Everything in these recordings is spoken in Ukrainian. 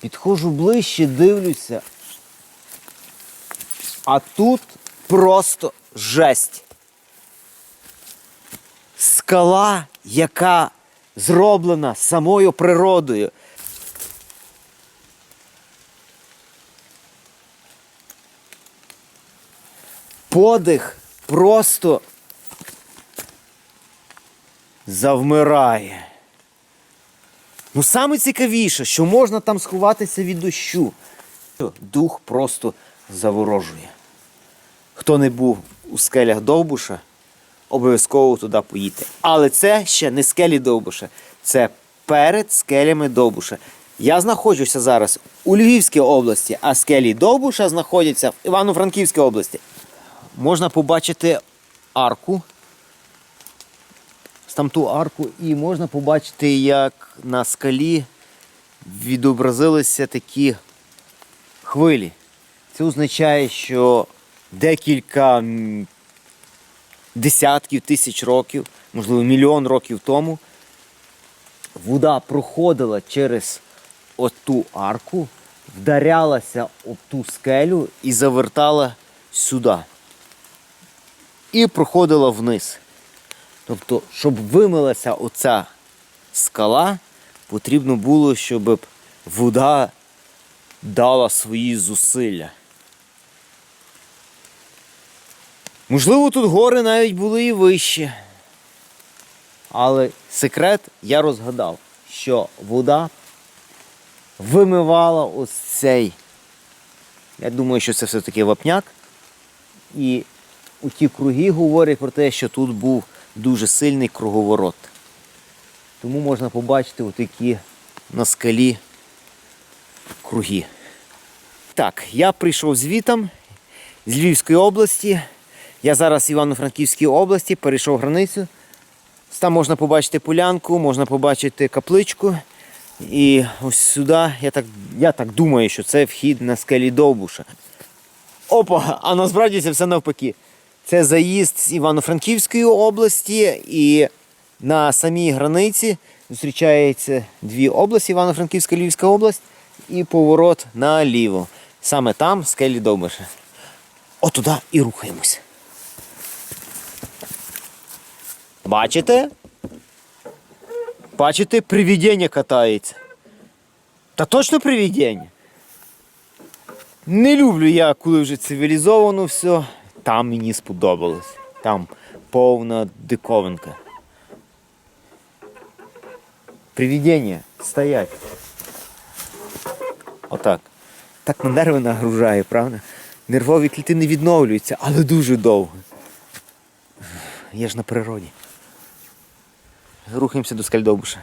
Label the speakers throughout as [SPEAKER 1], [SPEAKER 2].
[SPEAKER 1] Підходжу ближче, дивлюся. А тут просто жесть. Скала, яка зроблена самою природою. Подих просто завмирає. Ну, саме цікавіше, що можна там сховатися від дощу. Дух просто заворожує. Хто не був у скелях Довбуша, обов'язково туди поїдьте. Але це ще не скелі Довбуша, це перед скелями Довбуша. Я знаходжуся зараз у Львівській області, а скелі Довбуша знаходяться в Івано-Франківській області. Можна побачити арку. Там ту арку, і можна побачити, як на скалі відобразилися такі хвилі. Це означає, що декілька десятків тисяч років, можливо, мільйон років тому, вода проходила через оту арку, вдарялася об ту скелю і завертала сюди. І проходила вниз. Тобто, щоб вимилася оця скала, потрібно було, щоб вода дала свої зусилля. Можливо, тут гори навіть були і вищі. Але секрет я розгадав, що вода вимивала ось цей. Я думаю, що це все-таки вапняк. І у круги говорять про те, що тут був дуже сильний круговорот. Тому можна побачити отакі на скалі круги. Так, я прийшов звітом з Львівської області. Я зараз в Івано-Франківській області, перейшов границю. Там можна побачити полянку, можна побачити капличку. І ось сюди, я так, я так думаю, що це вхід на скелі Довбуша. Опа, а насправді це все навпаки. Це заїзд з Івано-Франківської області і на самій границі зустрічаються дві області, Івано-Франківська Львівська область, і поворот наліво. Саме там скелі Довбиша. Отуди і рухаємось. Бачите? Бачите, привідення катається. Та точно привідення. Не люблю я, коли вже цивілізовано все. Там мені сподобалось. Там повна диковинка. Привідення стоять. Отак. Так на нерви нагружає, правда? Нервові клітини відновлюються, але дуже довго. Я ж на природі. Рухаємося до скель Довбуша.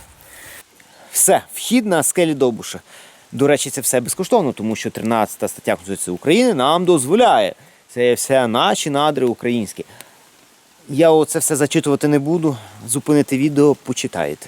[SPEAKER 1] Все, вхід на скелі Довбуша. До речі, це все безкоштовно, тому що 13 стаття Конституції України нам дозволяє. Це все наші надри українські. Я оце все зачитувати не буду. Зупинити відео, почитаєте.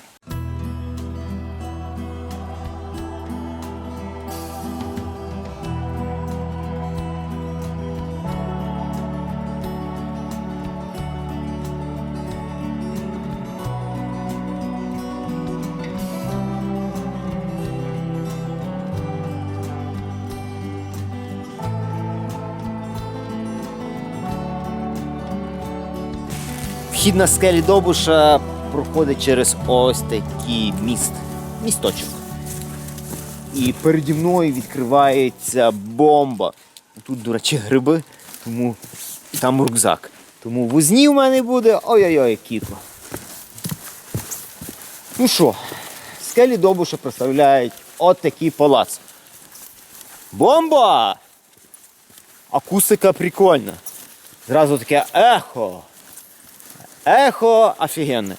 [SPEAKER 1] Вхід на скелі Довбуша проходить через ось такий міст, місточок. І переді мною відкривається бомба. Тут, до речі, гриби, тому там рюкзак. Тому возні в мене буде. Ой-ой-ой, кітло. Ну що, скелі Довбуша представляють от такий палац. Бомба! Акустика прикольна. Зразу таке ехо. Ехо офігенне.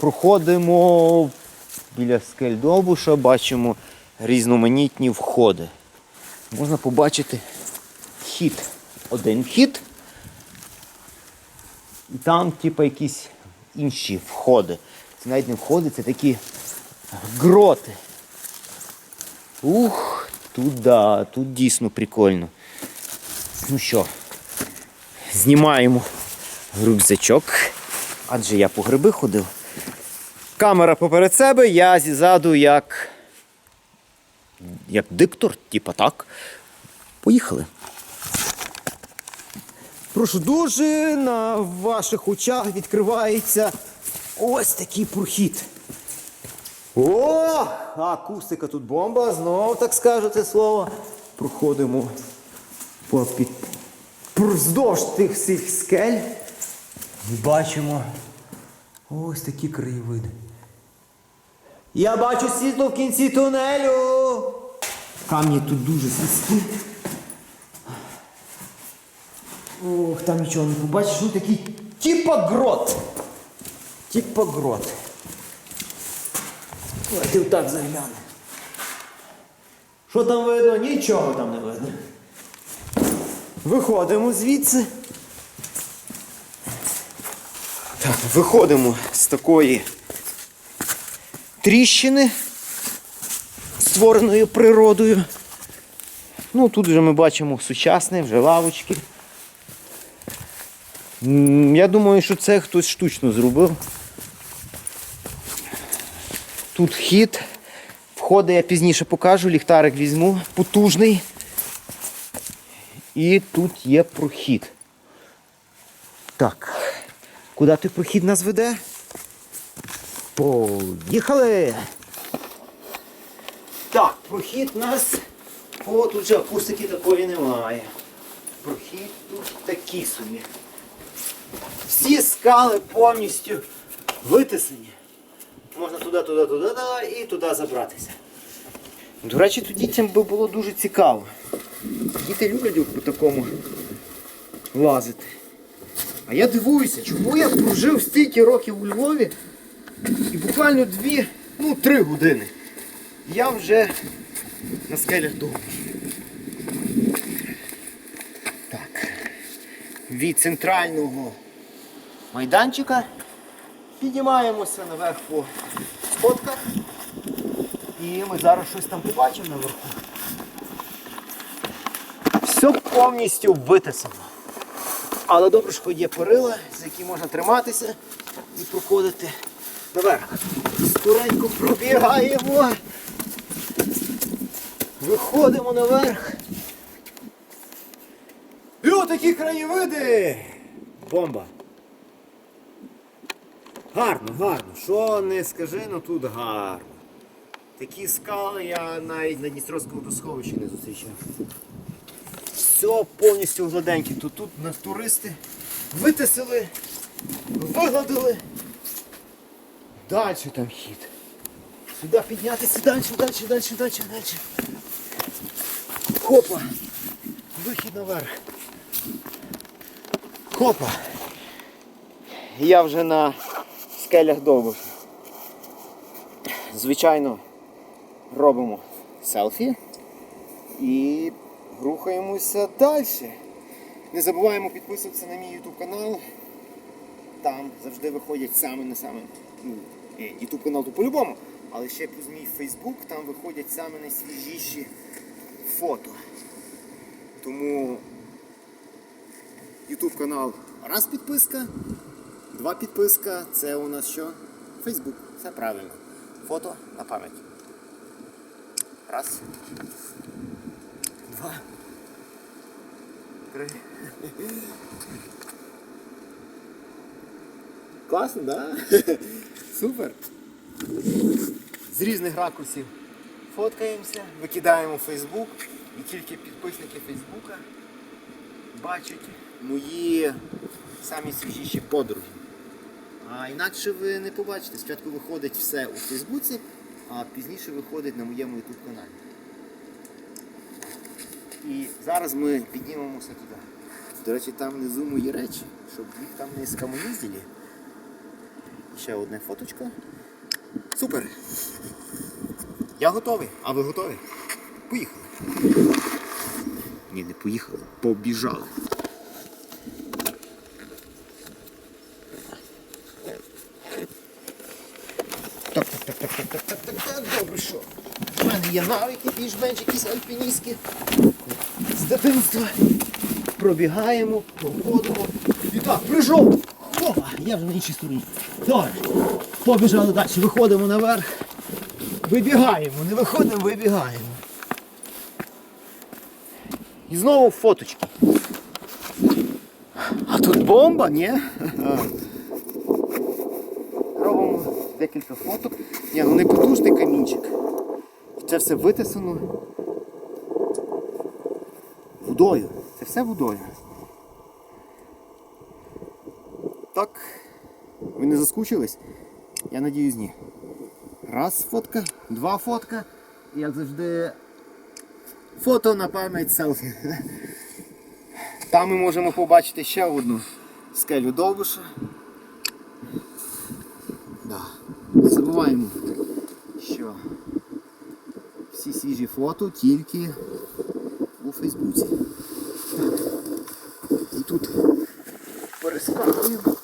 [SPEAKER 1] Проходимо біля скель Довбуша, бачимо різноманітні входи. Можна побачити вхід. Один вхід. І там, типу, якісь інші входи. Це навіть не входи, це такі гроти. Ух, тут да, тут дійсно прикольно. Ну що, знімаємо рюкзачок, адже я по гриби ходив. Камера поперед себе, я зізаду як як диктор, типа так. Поїхали. Прошу дуже, на ваших очах відкривається ось такий прохід. О, акустика тут бомба, знов так скажу це слово. Проходимо по під... вздовж тих всіх скель. І бачимо ось такі краєвиди. Я бачу світло в кінці тунелю. Камні тут дуже слизькі. Ох, там нічого не побачиш. Ну такий типа грот. Типа грот. Давайте отак заглянемо. Що там видно? Нічого там не видно. Виходимо звідси. Так, виходимо з такої тріщини, створеної природою. Ну, тут вже ми бачимо сучасне, вже лавочки. Я думаю, що це хтось штучно зробив. Тут хід. Входи я пізніше покажу, ліхтарик візьму, потужний. І тут є прохід. Так. Куди той прохід нас веде? Поїхали! Так, прохід нас. О, тут же акустики такої немає. Прохід тут такий собі. Всі скали повністю витисані. Можна туди, туди, туди, туди і туди забратися. До речі, тут дітям би було дуже цікаво. Діти люблять по такому лазити. А я дивуюся, чому я прожив стільки років у Львові і буквально дві, ну три години. Я вже на скелях вдома. Так. Від центрального майданчика піднімаємося наверх по сходках. І ми зараз щось там побачимо наверху. Все повністю витисано. Але добре, що є перила, за які можна триматися і проходити наверх. Скоренько пробігаємо. Виходимо наверх. І отакі краєвиди! Бомба! Гарно, гарно. Що не скажи, ну тут гарно. Такі скали я навіть на Дністровському водосховищі не зустрічав. Все повністю гладеньке. Тут, тут нас туристи витисили, вигладили. Далі там хід. Сюди піднятися, далі, далі, далі, далі, далі. Хопа. Вихід наверх. Хопа. Я вже на скелях довго. Звичайно, робимо селфі і рухаємося далі. Не забуваємо підписуватися на мій YouTube канал. Там завжди виходять саме на саме. Ну, е, YouTube канал то по-любому, але ще плюс мій Facebook, там виходять саме найсвіжіші фото. Тому YouTube канал раз підписка, два підписка. Це у нас що? Facebook. Все правильно. Фото на пам'ять. Раз. Два. Три. Класно, да? Супер. З різних ракурсів фоткаємося, викидаємо в Фейсбук і тільки підписники Фейсбука бачать мої самі свіжіші подруги. А інакше ви не побачите. Спочатку виходить все у Фейсбуці, а пізніше виходить на моєму YouTube каналі. І зараз ми піднімемося туди. До речі, там внизу мої речі, щоб їх там не скамоїздили. Ще одне фоточко. Супер! Я готовий. А ви готові? Поїхали. Ні, не поїхали. Побіжали. Є навики, більш-менш якісь альпіністські. З дитинства. Пробігаємо, проходимо. І так, прийшов. Опа, я вже на іншій стороні. Добре. Побіжали далі, виходимо наверх. Вибігаємо, не виходимо, вибігаємо. І знову фоточки. А тут бомба, ні? Робимо декілька фоток. Ні, ну не потужний камінчик. Це все витисано водою. Це все водою. Так. Ви не заскучились? Я надіюсь, ні. Раз фотка, два фотка. І, Як завжди, фото на пам'ять селфі. Там ми можемо побачити ще одну скелю Довбуша. Да. Не забуваємо, всі свіжі фото тільки у Фейсбуці. І тут перескакуємо.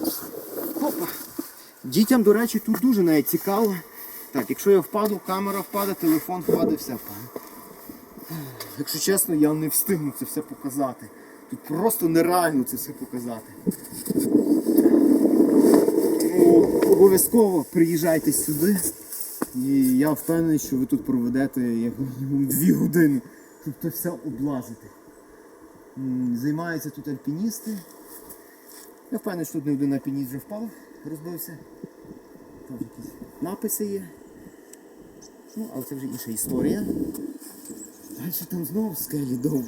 [SPEAKER 1] Опа. Дітям, до речі, тут дуже навіть цікаво. Так, якщо я впаду, камера впаде, телефон впаде, все впаде. Якщо чесно, я не встигну це все показати. Тут просто нереально це все показати. Обов'язково приїжджайте сюди. І я впевнений, що ви тут проведете як мінімум дві години. Тут це все облазите. М, Займаються тут альпіністи. Я впевнений, що тут не один альпініст вже впав, розбився. Там якісь написи є. Ну, але це вже інша історія. Далі там знову скелі довго.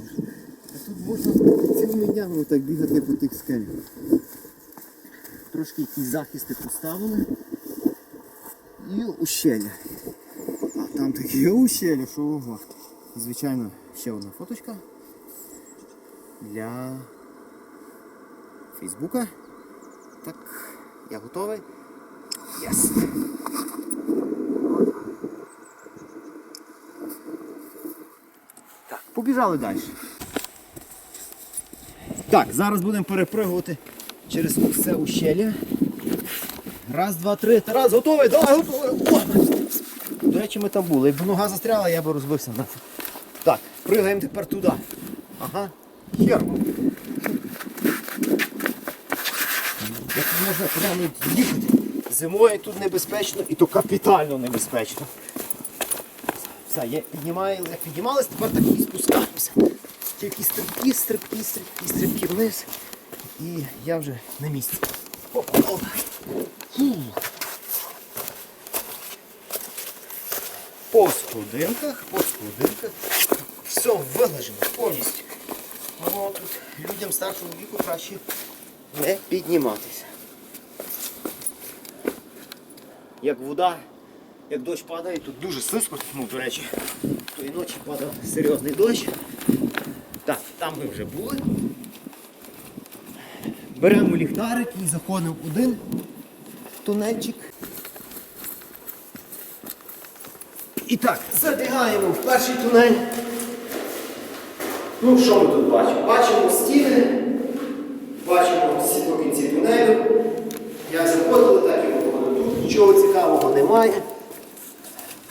[SPEAKER 1] А тут можна цілими днями так бігати по тих скелях. Трошки якісь захисти поставили. І ущелля. А там таке ущелля, що ого. Звичайно, ще одна фоточка для Фейсбука. Так, я готовий. Єс. Так, побіжали далі. Так, зараз будемо перепригувати через все ущелля. Раз, два, три. Тарас, готовий, давай, готовий. До речі, ми там були. Якби нога застряла, я би розбився нафиг. Так, пригаємо тепер туди. Ага. Хер. Як можна прямо їхати? Зимою тут небезпечно і то капітально небезпечно. Все, я піднімаю, як піднімалися, тепер так і спускаємося. Тільки стрибки, стрибки, стрибки, стрибки вниз. І я вже на місці. Опа, опа. По сходинках, по сходинках. Все вилежено повністю. О, тут людям старшого віку краще не підніматися. Як вода, як дощ падає, тут дуже слизько, ну, до речі, тої ночі падав серйозний дощ. Так, там ми вже були. Беремо ліхтарик і заходимо один тунельчик. І так, забігаємо в перший тунель. Ну, що ми тут бачимо? Бачимо стіни, бачимо світло в кінці тунелю. Як заходили, так і виходили. Тут нічого цікавого немає.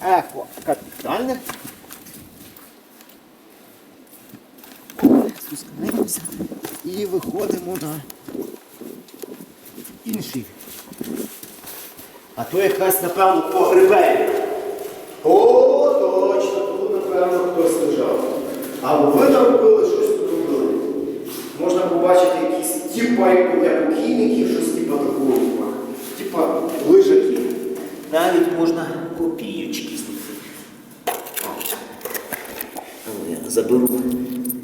[SPEAKER 1] Еко капітальне. Спускаємося і виходимо на інший. А то якась, напевно, погребель. О, точно, тут, напевно, хтось лежав. Або ви там робили, щось тут робили. Можна побачити якісь типа як покійників, щось типа такого, типа, лижаків. Навіть можна копійочки знайти. О, ну, Я заберу.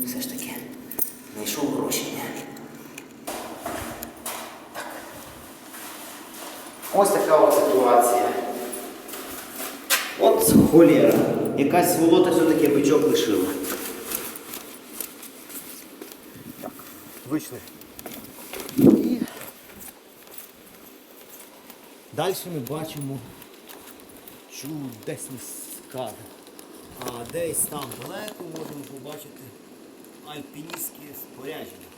[SPEAKER 1] Все ж таки. Знайшов гроші. Ось така от ситуація. От холєра. Якась сволота все-таки бичок лишила. Так, вийшли. І далі ми бачимо чудесні скали. А десь там далеко можемо побачити альпіністське спорядження.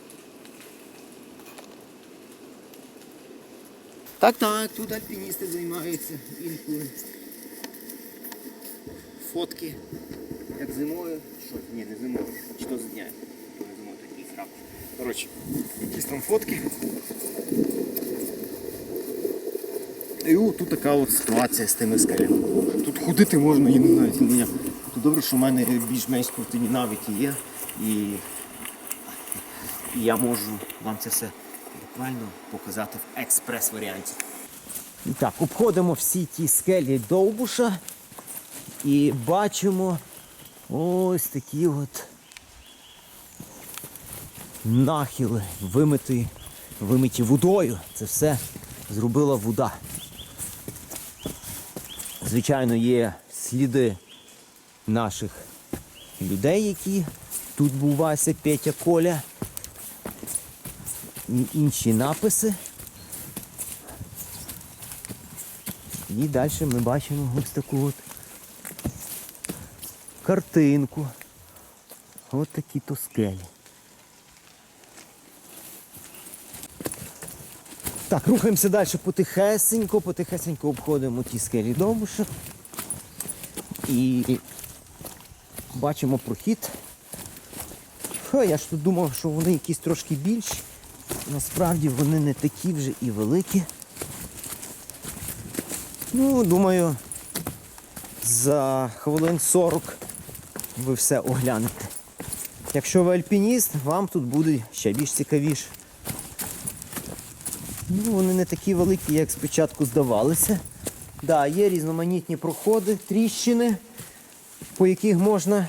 [SPEAKER 1] Так, так, тут альпіністи займаються інколи. Фотки. Як зимою. Що? Ні, не зимою. То з дня. То не зимою такий срав. Коротше, якісь там фотки. І о, тут така от ситуація з тими скелями. Тут ходити можна і не навіть. Ну, я- Тут добре, що в мене більш-менш спортивні навики є. І і я можу вам це все буквально показати в експрес-варіанті. Так, обходимо всі ті скелі Довбуша і бачимо ось такі от нахили, вимиті, вимиті водою. Це все зробила вода. Звичайно, є сліди наших людей, які тут був Вася, Петя, Коля. І інші написи. І далі ми бачимо ось таку от картинку. Ось такі то скелі. Так, рухаємося далі потихесенько, потихесенько обходимо ті скелі довбуша. І бачимо прохід. Хо, я ж тут думав, що вони якісь трошки більші. Насправді вони не такі вже і великі. Ну, думаю, за хвилин 40 ви все оглянете. Якщо ви альпініст, вам тут буде ще більш цікавіше. Ну, вони не такі великі, як спочатку здавалися. Да, є різноманітні проходи, тріщини, по яких можна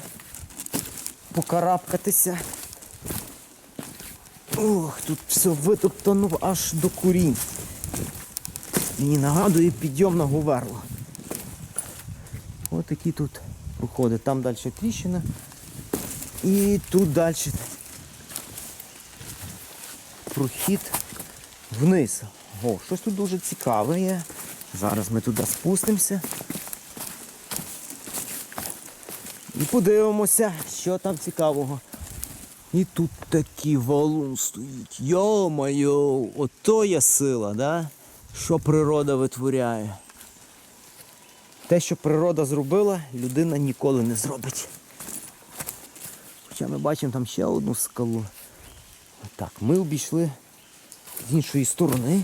[SPEAKER 1] покарабкатися. Ох, тут все витоптано аж до курінь. Мені нагадує підйом на Говерло. Ось такі тут проходи. Там далі тріщина. І тут далі прохід вниз. О, щось тут дуже цікаве є. Зараз ми туди спустимося. І подивимося, що там цікавого. І тут такий валун стоїть. Йо-моє, ото є сила, да? що природа витворяє. Те, що природа зробила, людина ніколи не зробить. Хоча ми бачимо там ще одну скалу. Так, ми обійшли з іншої сторони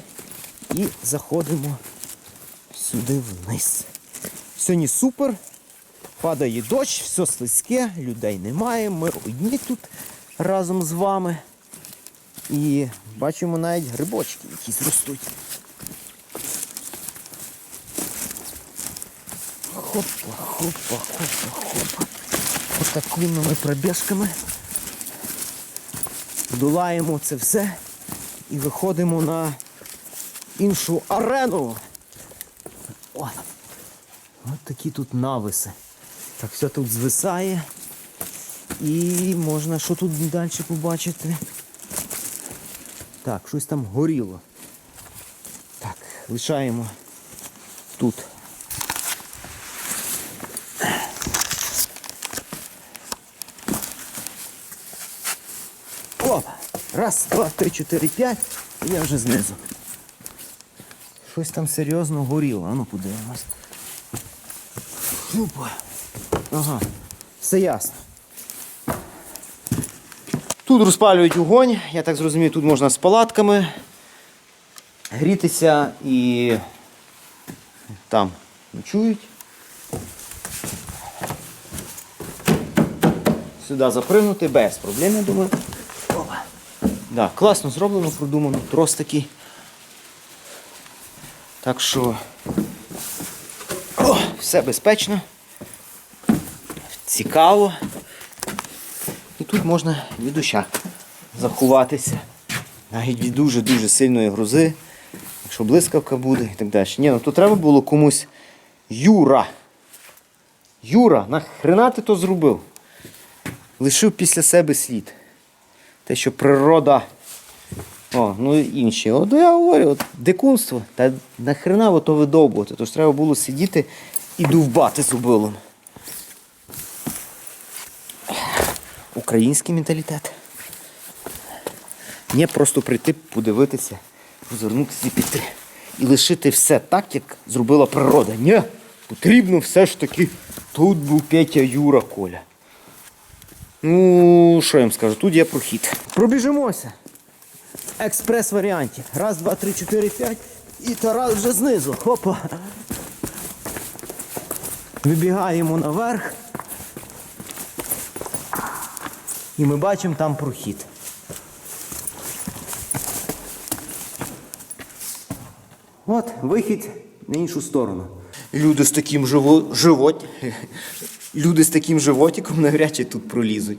[SPEAKER 1] і заходимо сюди вниз. Сьогодні супер. Падає дощ, все слизьке, людей немає, ми одні тут разом з вами. І бачимо навіть грибочки якісь ростуть. Хопа, хопа, хопа, хопа. Отакими ми пробіжками долаємо це все і виходимо на іншу арену. О, Ось такі тут нависи. Так, все тут звисає. І можна що тут далі побачити. Так, щось там горіло. Так, лишаємо тут. Раз, два, три, чотири, п'ять. І я вже знизу. Щось там серйозно горіло. А ну подивимось. Опа. Ага, все ясно. Тут розпалюють вогонь, я так зрозумів, тут можна з палатками грітися і там ночують. Сюди запригнути без проблем, я думаю. Да, класно зроблено, продумано, трос такий. Так що о, все безпечно, цікаво. І тут можна від доща заховатися. Навіть від дуже-дуже сильної грози, якщо блискавка буде і так далі. Ні, ну то треба було комусь Юра. Юра, нахрена ти то зробив? Лишив після себе слід. Те, що природа. О, ну інші. От я говорю, от дикунство. Та нахрена ото видовбувати. Тож треба було сидіти і довбати зубилом. Український менталітет. Не просто прийти, подивитися, розвернутися і піти. І лишити все так, як зробила природа. Ні, потрібно все ж таки. Тут був Петя Юра Коля. Ну, що я вам скажу, тут є прохід. Пробіжимося. Експрес-варіанті. Раз, два, три, чотири, п'ять. І Тарас вже знизу. Опа. Вибігаємо наверх. І ми бачимо там прохід. От, вихід на іншу сторону. Люди з таким живо... животь. Люди з таким животиком навряд чи тут пролізуть.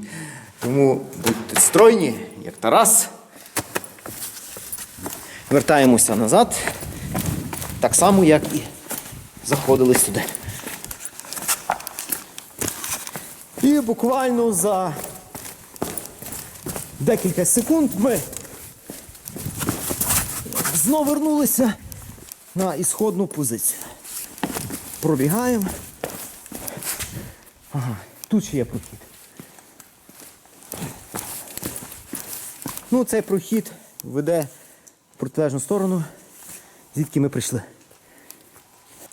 [SPEAKER 1] Тому будьте стройні, як Тарас. Вертаємося назад. Так само, як і заходили сюди. І буквально за декілька секунд ми знову вернулися на ісходну позицію. Пробігаємо. Ага, тут ще є прохід. Ну, цей прохід веде в протилежну сторону, звідки ми прийшли.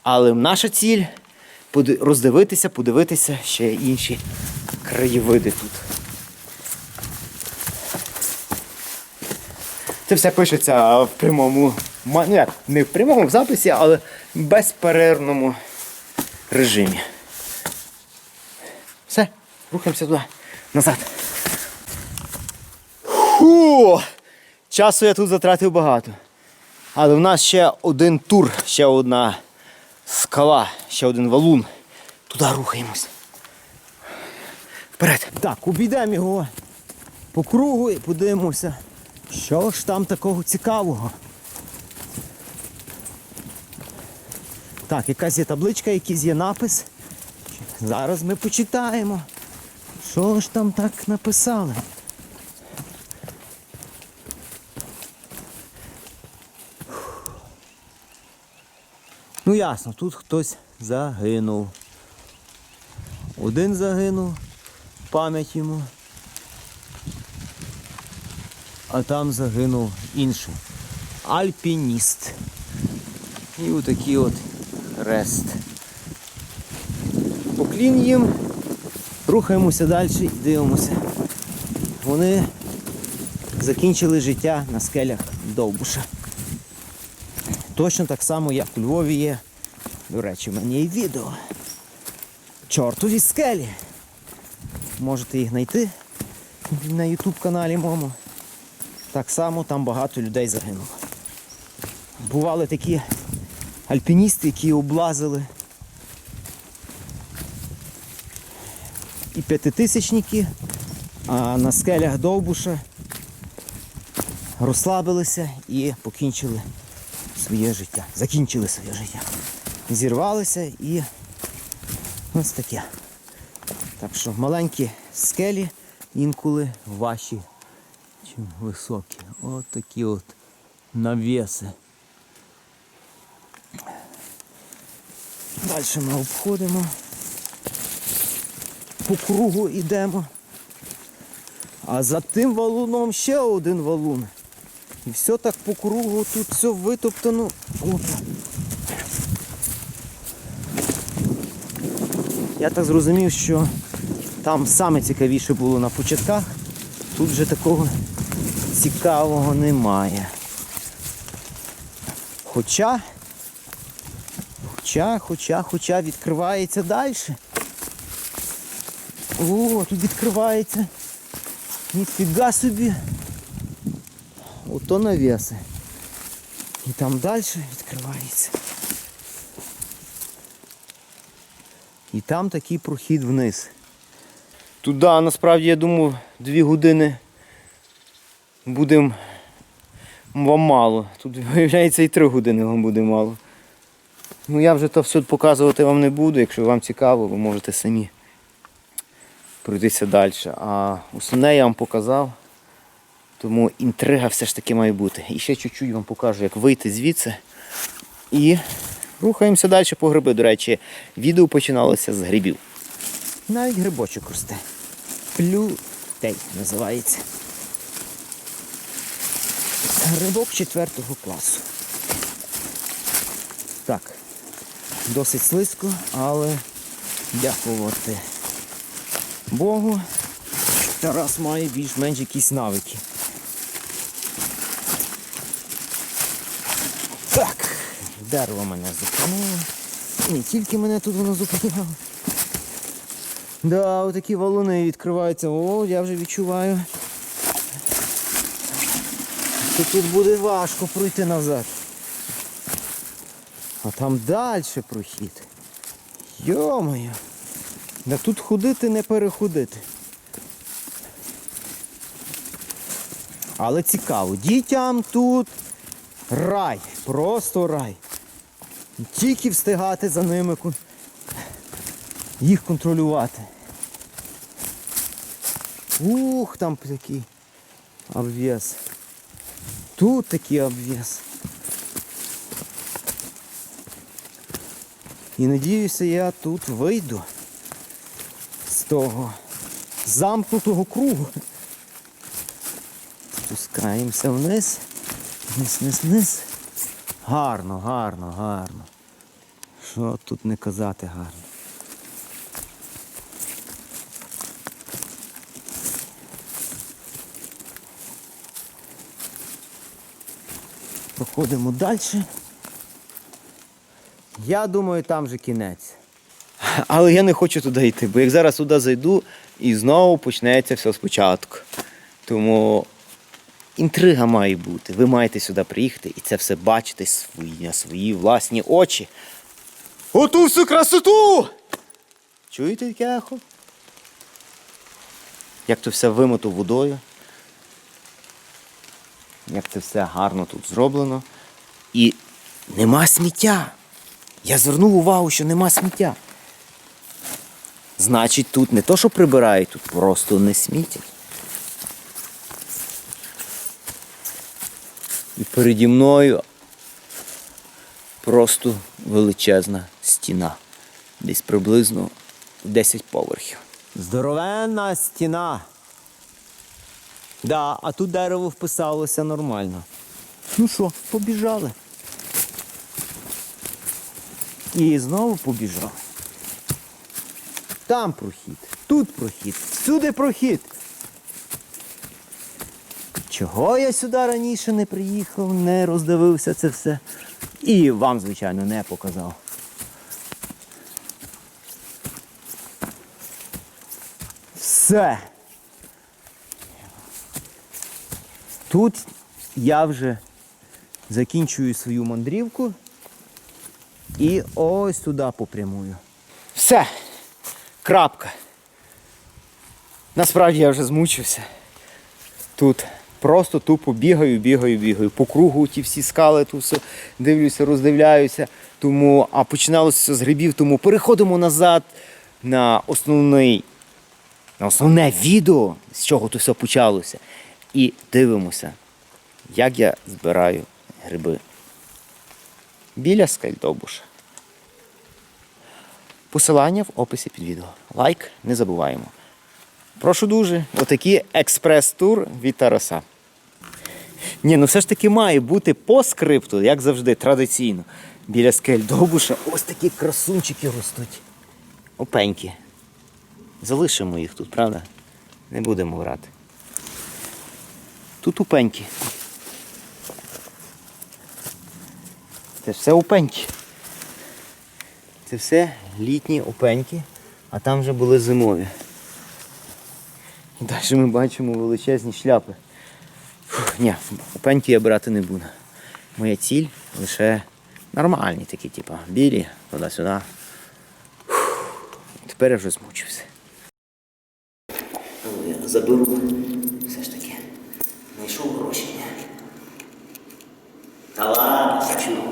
[SPEAKER 1] Але наша ціль роздивитися, подивитися ще інші краєвиди тут. Це все пишеться в прямому, ну як, не в прямому записі, але в безперервному режимі. Рухаємося туди, назад. Фу! Часу я тут затратив багато. Але в нас ще один тур, ще одна скала, ще один валун. Туди рухаємось. Вперед. Так, обійдемо його по кругу і подивимося, що ж там такого цікавого. Так, якась є табличка, якийсь є напис. Зараз ми почитаємо. Що ж там так написали? Ну ясно, тут хтось загинув. Один загинув, пам'ять йому. А там загинув інший. Альпініст. І отакий от рест. Поклін їм. Рухаємося далі і дивимося. Вони закінчили життя на скелях Довбуша. Точно так само, як у Львові є. До речі, в мене є відео. Чортові скелі. Можете їх знайти на YouTube каналі моєму. Так само там багато людей загинуло. Бували такі альпіністи, які облазили і п'ятитисячники, а на скелях Довбуша розслабилися і покінчили своє життя. Закінчили своє життя. Зірвалися і ось таке. Так що маленькі скелі інколи ваші чим високі. От такі от навіси. Далі ми обходимо. По кругу йдемо. А за тим валуном ще один валун. І все так по кругу, тут все витоптано. Опа. Я так зрозумів, що там саме цікавіше було на початках. Тут вже такого цікавого немає. Хоча, хоча, хоча, хоча відкривається далі. О, тут відкривається. Ніфіга собі. Ото навіси. І там далі відкривається. І там такий прохід вниз. Туди насправді я думав дві години будемо вам мало. Тут виявляється і три години вам буде мало. Ну я вже то все показувати вам не буду. Якщо вам цікаво, ви можете самі пройтися далі. А основне я вам показав. Тому інтрига все ж таки має бути. І ще чуть-чуть вам покажу, як вийти звідси. І рухаємося далі по гриби. До речі, відео починалося з грибів. Навіть грибочок росте. Плютей називається. Грибок 4 класу. Так, досить слизько, але дякувати Богу. Тарас має більш-менш якісь навики. Так, дерево мене зупинило. Не тільки мене тут воно зупиняло. Да, отакі валуни відкриваються. О, я вже відчуваю. Що тут буде важко пройти назад. А там далі прохід. Йо-моє. Да тут ходити не переходити. Але цікаво, дітям тут рай, просто рай. Тільки встигати за ними їх контролювати. Ух, там такий обв'яз. Тут такий обв'яз. І надіюся, я тут вийду того замкнутого кругу. Спускаємося вниз. Вниз, вниз, вниз. Гарно, гарно, гарно. Що тут не казати гарно. Проходимо далі. Я думаю, там же кінець. Але я не хочу туди йти, бо як зараз туди зайду і знову почнеться все спочатку. Тому інтрига має бути. Ви маєте сюди приїхати і це все бачити свої, на свої власні очі. Оту всю красоту! Чуєте таке ехо? Як то все вимито водою. Як це все гарно тут зроблено. І нема сміття. Я звернув увагу, що нема сміття. Значить, тут не то, що прибирають, тут просто не смітять. І переді мною просто величезна стіна. Десь приблизно 10 поверхів. Здоровенна стіна. Да, а тут дерево вписалося нормально. Ну що, побіжали. І знову побіжав. Там прохід, тут прохід, всюди прохід. Чого я сюди раніше не приїхав, не роздивився це все. І вам, звичайно, не показав. Все. Тут я вже закінчую свою мандрівку і ось туди попрямую. Все. Крапка. Насправді я вже змучився. Тут просто тупо бігаю, бігаю, бігаю. По кругу ті всі скали, тут все дивлюся, роздивляюся. Тому, а починалося все з грибів, тому переходимо назад на основний, на основне відео, з чого то все почалося. І дивимося, як я збираю гриби. Біля скальдобуша. Посилання в описі під відео. Лайк не забуваємо. Прошу дуже, отакий експрес-тур від Тараса. Ні, ну все ж таки має бути по скрипту, як завжди, традиційно. Біля скель Довбуша ось такі красунчики ростуть. Опенькі. Залишимо їх тут, правда? Не будемо брати. Тут упенькі. Це все опеньки. Це все літні опеньки, а там вже були зимові. І далі ми бачимо величезні шляпи. Фух, ні, опеньки я брати не буду. Моя ціль лише нормальні такі, типу, білі, туди-сюди. Тепер я вже змучився. Я заберу все ж таки. Знайшов гроші. Та ладно, хочу.